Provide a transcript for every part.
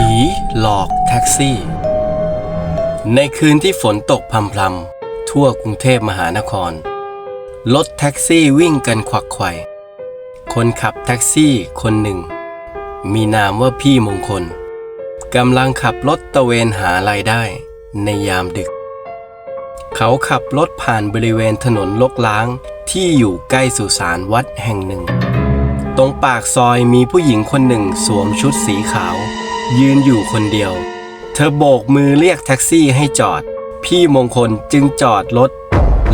ผีหลอกแท็กซี่ ในคืนที่ฝนตกพรำพำๆทั่วกรุงเทพมหานคร รถแท็กซี่วิ่งกันขวักไขว่คนขับแท็กซี่คนหนึ่ง มีนามว่าพี่มงคลกำลังขับรถตะเวนหารายได้ในยามดึก เขาขับรถผ่านบริเวณถนนลกล้างที่อยู่ใกล้สุสานวัดแห่งหนึ่ง ตรงปากซอยมีผู้หญิงคนหนึ่งสวมชุดสีขาว ยืนอยู่คนเดียว เธอโบกมือเรียกแท็กซี่ให้จอด พี่มงคลจึงจอดรถ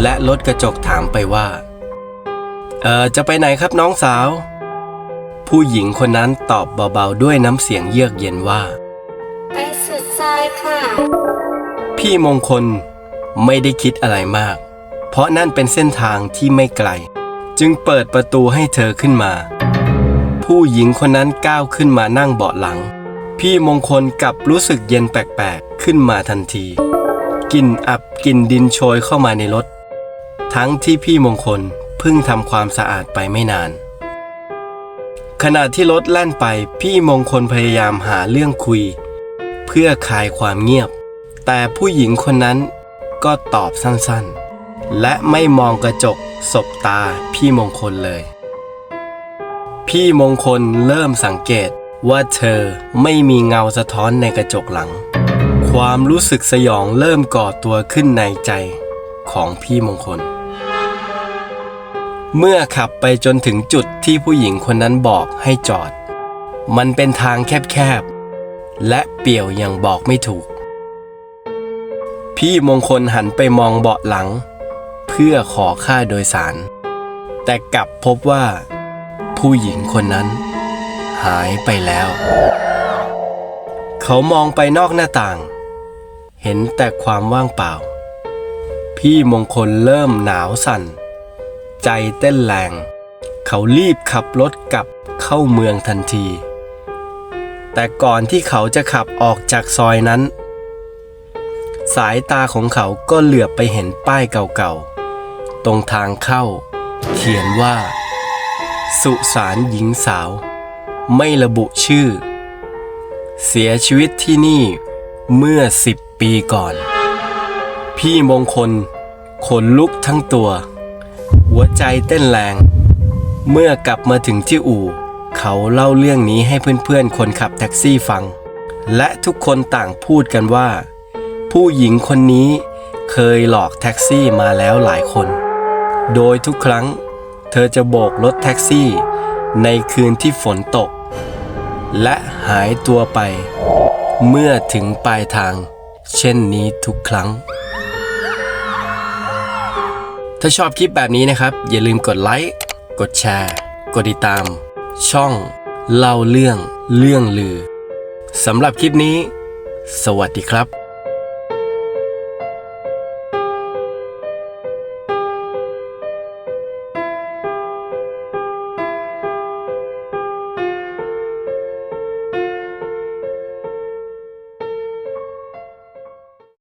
และรถกระจกถามไปว่า เออจะไปไหนครับน้องสาว ผู้หญิงคนนั้นตอบเบาๆด้วยน้ำเสียงเยือกเย็นว่า ไปสุดซอยค่ะ พี่มงคลไม่ได้คิดอะไรมาก เพราะนั่นเป็นเส้นทางที่ไม่ไกล จึงเปิดประตูให้เธอขึ้นมา ผู้หญิงคนนั้นก้าวขึ้นมานั่งเบาะหลัง พี่มงคลกลับรู้สึกเย็นแปลกๆ ขึ้นมาทันทีกลิ่นอับกลิ่นดินโชยเข้ามาในรถ ทั้งที่พี่มงคลเพิ่งทำความสะอาดไปไม่นาน ขณะที่รถแล่นไปพี่มงคลพยายามหาเรื่องคุย เพื่อคลายความเงียบ แต่ผู้หญิงคนนั้นก็ตอบสั้นๆ และไม่มองกระจกสบตาพี่มงคลเลย พี่มงคลเริ่มสังเกต ว่าเธอไม่มีเงาสะท้อนในกระจกหลัง ความรู้สึกสยองเริ่มก่อตัวขึ้นในใจของพี่มงคล เมื่อขับไปจนถึงจุดที่ผู้หญิงคนนั้นบอกให้จอด มันเป็นทางแคบๆ และเปี่ยวอย่างบอกไม่ถูก พี่มงคลหันไปมองเบาะหลัง เพื่อขอค่าโดยสาร แต่กลับพบว่า ผู้หญิงคนนั้น หายไปแล้ว เขามองไปนอกหน้าต่าง เห็นแต่ความว่างเปล่า พี่มงคลเริ่มหนาวสั่น ใจเต้นแรง เขารีบขับรถกลับเข้าเมืองทันที แต่ก่อนที่เขาจะขับออกจากซอยนั้น สายตาของเขาก็เหลือบไปเห็นป้ายเก่าๆ ตรงทางเข้า เขียนว่า สุสานหญิงสาว ไม่ระบุชื่อ เสียชีวิตที่นี่เมื่อสิบปีก่อน พี่มงคล ขนลุกทั้งตัว หัวใจเต้นแรง เมื่อกลับมาถึงที่อู่ เขาเล่าเรื่องนี้ให้เพื่อนๆ คนขับแท็กซี่ฟัง และทุกคนต่างพูดกันว่า ผู้หญิงคนนี้เคยหลอกแท็กซี่มาแล้วหลายคน โดยทุกครั้ง เธอจะโบกรถแท็กซี่ ในคืนที่ฝนตก และหายตัวไป เมื่อถึงปลายทาง เช่นนี้ทุกครั้ง ถ้าชอบคลิปแบบนี้นะครับ อย่าลืมกดไลค์ กดแชร์ กดติดตาม ช่อง เล่าเรื่องเรื่องลือสำหรับคลิปนี้ สวัสดีครับ